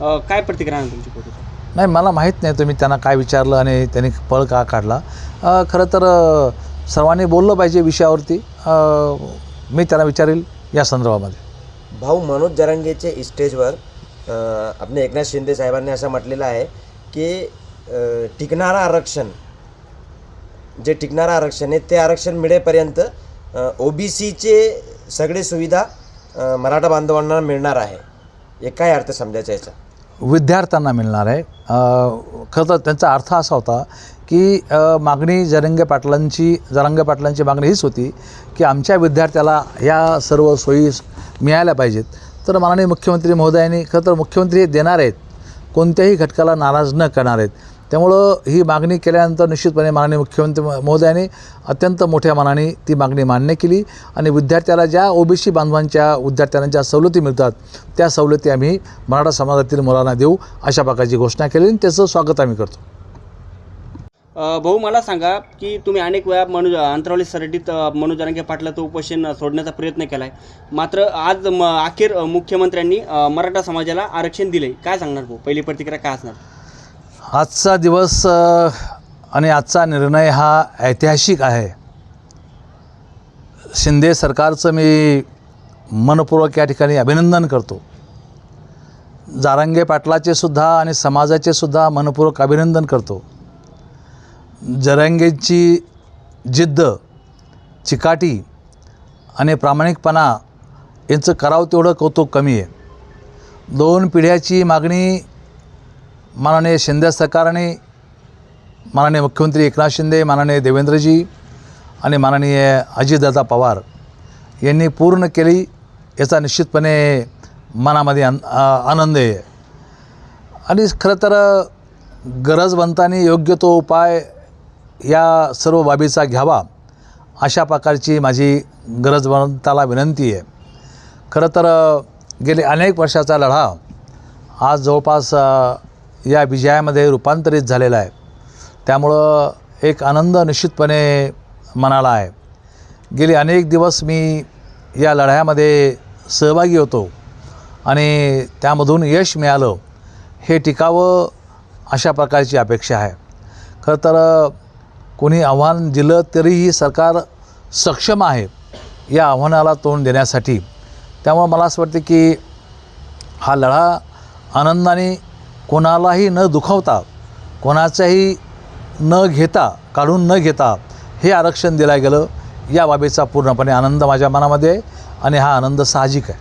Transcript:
अ, काय प्रतिक्रिया आहे तुमची फोटोची नाही मला माहीत नाही तुम्ही त्यांना काय विचारलं आणि त्यांनी पळ का काढला. अ, खरं तर अ, सर्वांनी बोललं पाहिजे विषयावरती. अ, मी त्यांना विचारेल या संदर्भामध्ये. भाऊ मनोज जरांगेचे स्टेजवर अ, आपले एकनाथ शिंदे साहेबांनी असं म्हटलेलं आहे की अ, टिकणारं आरक्षण जे विकणारं आरक्षण आहे ते आरक्षण मिळेपर्यंत ओ बी सीचे सगळे सुविधा अ, मराठा बांधवांना मिळणार आहे. हे काय अर्थ समजायचा याचा? विद्यार्थ्यांना मिळणार आहे. खरंतर खरं तर त्यांचा अर्थ असा होता की मागणी जरंगे पाटलांची जरंगे पाटलांची मागणी हीच होती की आमच्या विद्यार्थ्याला या सर्व सोयी मिळाल्या पाहिजेत. तर माननीय मुख्यमंत्री महोदयांनी खरं तर मुख्यमंत्री हे देणार आहेत. कोणत्याही घटकाला नाराज न करणार आहेत. त्यामुळं ही मागणी केल्यानंतर निश्चितपणे माननीय मुख्यमंत्री म- महोदयांनी अत्यंत मोठ्या मनाने ती मागणी मान्य केली. आणि विद्यार्थ्याला ज्या ओबीसी बांधवांच्या विद्यार्थ्यांना ज्या सवलती मिळतात त्या सवलती आम्ही मराठा समाजातील मुलांना देऊ अशा प्रकारची घोषणा केली आणि त्याचं स्वागत आम्ही करतो. भाऊ मला सांगा की तुम्ही अनेक वेळा मनोज अंतरावली सरडीत अ, मनोज जरांगे पाटलाचं उपोषण सोडण्याचा प्रयत्न केला आहे मात्र आज म अखेर मुख्यमंत्र्यांनी मराठा समाजाला आरक्षण दिले काय सांगणार भाऊ? पहिली प्रतिक्रिया काय असणार? आजचा दिवस आणि आजचा निर्णय हा ऐतिहासिक आहे. शिंदे सरकारचं मी मनपूर्वक या ठिकाणी अभिनंदन करतो. जारांगे पाटलाचे सुद्धा आणि समाजाचे सुद्धा मनपूर्वक अभिनंदन करतो. जरांगेची जिद्द चिकाटी आणि प्रामाणिकपणा यांचं करावं तेवढं कौतुक कमी आहे. दोन पिढ्याची मागणी माननीय शिंदे सरकारने माननीय मुख्यमंत्री एकनाथ शिंदे माननीय देवेंद्रजी आणि माननीय अजितदादा पवार यांनी पूर्ण केली याचा निश्चितपणे मनामध्ये आन आनंद आहे. आणि खरं तर गरजवंतांनी योग्य तो उपाय या सर्व बाबीचा घ्यावा अशा प्रकारची माझी गरजवंताला विनंती आहे. खरं तर गेले अनेक वर्षाचा लढा आज जवळपास या विजयामध्ये रूपांतरित झालेला आहे. त्यामुळं एक आनंद निश्चितपणे मनाला आहे. गेले अनेक दिवस मी या लढ्यामध्ये सहभागी होतो आणि त्यामधून यश मिळालं हे टिकावं अशा प्रकारची अपेक्षा आहे. खरं तर कोणी आव्हान दिलं तरीही सरकार सक्षम आहे या आव्हानाला तोंड देण्यासाठी. त्यामुळं मला असं वाटतं की हा लढा आनंदाने कोणालाही न दुखावता कोणाचाही न घेता काढून न घेता हे आरक्षण दिलं गेलं. या बाबीचा पूर्णपणे आनंद माझ्या मनामध्ये आहे आणि हा आनंद साहजिक आहे.